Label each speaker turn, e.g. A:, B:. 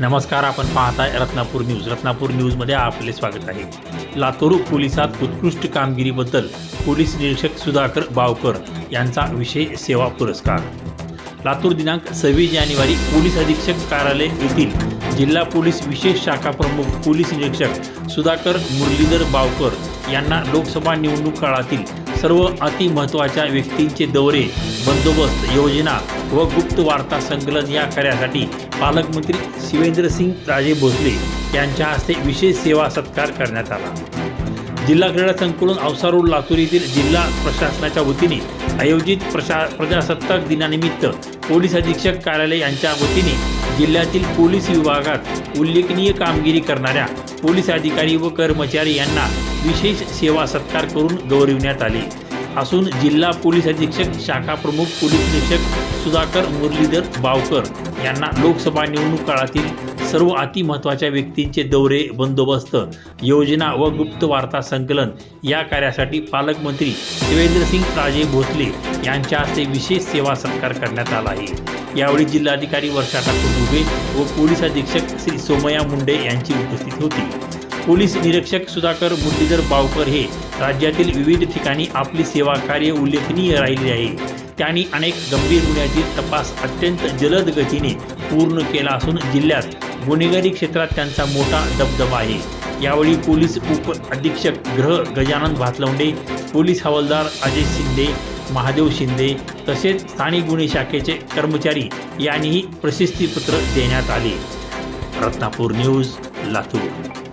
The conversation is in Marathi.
A: नमस्कार आपण पाहताय रत्नापूर न्यूज. रत्नापूर न्यूजमध्ये आपले स्वागत आहे. लातूर पोलिसात उत्कृष्ट कामगिरीबद्दल पोलीस निरीक्षक सुधाकर बावकर यांचा विशेष सेवा पुरस्कार. लातूर दिनांक सव्वीस जानेवारी पोलीस अधीक्षक कार्यालय येथील जिल्हा पोलीस विशेष शाखा प्रमुख पोलीस निरीक्षक सुधाकर मुरलीधर बावकर यांना लोकसभा निवडणूक काळातील सर्व अतिमहत्त्वाच्या व्यक्तींचे दौरे बंदोबस्त योजना व गुप्त वार्ता संकलन या कार्यासाठी पालकमंत्री शिवेंद्रसिंग राजे भोसले यांच्या हस्ते विशेष सेवा सत्कार करण्यात आला. जिल्हा क्रीडा संकुलन औसा लातूर येथील जिल्हा प्रशासनाच्या वतीने आयोजित प्रशा प्रजासत्ताक दिनानिमित्त पोलीस अधीक्षक कार्यालय यांच्या वतीने जिल्ह्यातील पोलीस विभागात उल्लेखनीय कामगिरी करणाऱ्या पोलीस अधिकारी व कर्मचारी यांना विशेष सेवा सत्कार करून गौरविण्यात आले. असून जिल्हा पोलीस अधीक्षक शाखा प्रमुख पोलीस निरीक्षक सुधाकर मुरलीधर बावकर यांना लोकसभा निवडणूक काळातील सर्व अतिमहत्त्वाच्या व्यक्तींचे दौरे बंदोबस्त योजना व गुप्त वार्ता संकलन या कार्यासाठी पालकमंत्री देवेंद्रसिंग राजे भोसले यांच्या हस्ते विशेष सेवा सत्कार करण्यात आला आहे. यावेळी जिल्हाधिकारी वर्षा ठाकूर दुबे व पोलीस अधीक्षक श्री सोमया मुंडे यांची उपस्थिती होती. पोलीस निरीक्षक सुधाकर मुरलीधर बावकर हे राज्यातील विविध ठिकाणी आपली सेवा कार्य उल्लेखनीय राहिले आहे. त्यांनी अनेक गंभीर गुन्ह्यातील तपास अत्यंत जलद गतीने पूर्ण केला असून जिल्ह्यात गुन्हेगारी क्षेत्रात त्यांचा मोठा दबदबा आहे. यावेळी पोलीस उप अधीक्षक ग्रह गजानन भातलवंडे पोलीस हवालदार अजय शिंदे महादेव शिंदे तसेच स्थानिक गुन्हे शाखेचे कर्मचारी यांनीही प्रशस्तीपत्र देण्यात आले. रत्नापूर न्यूज लातूर.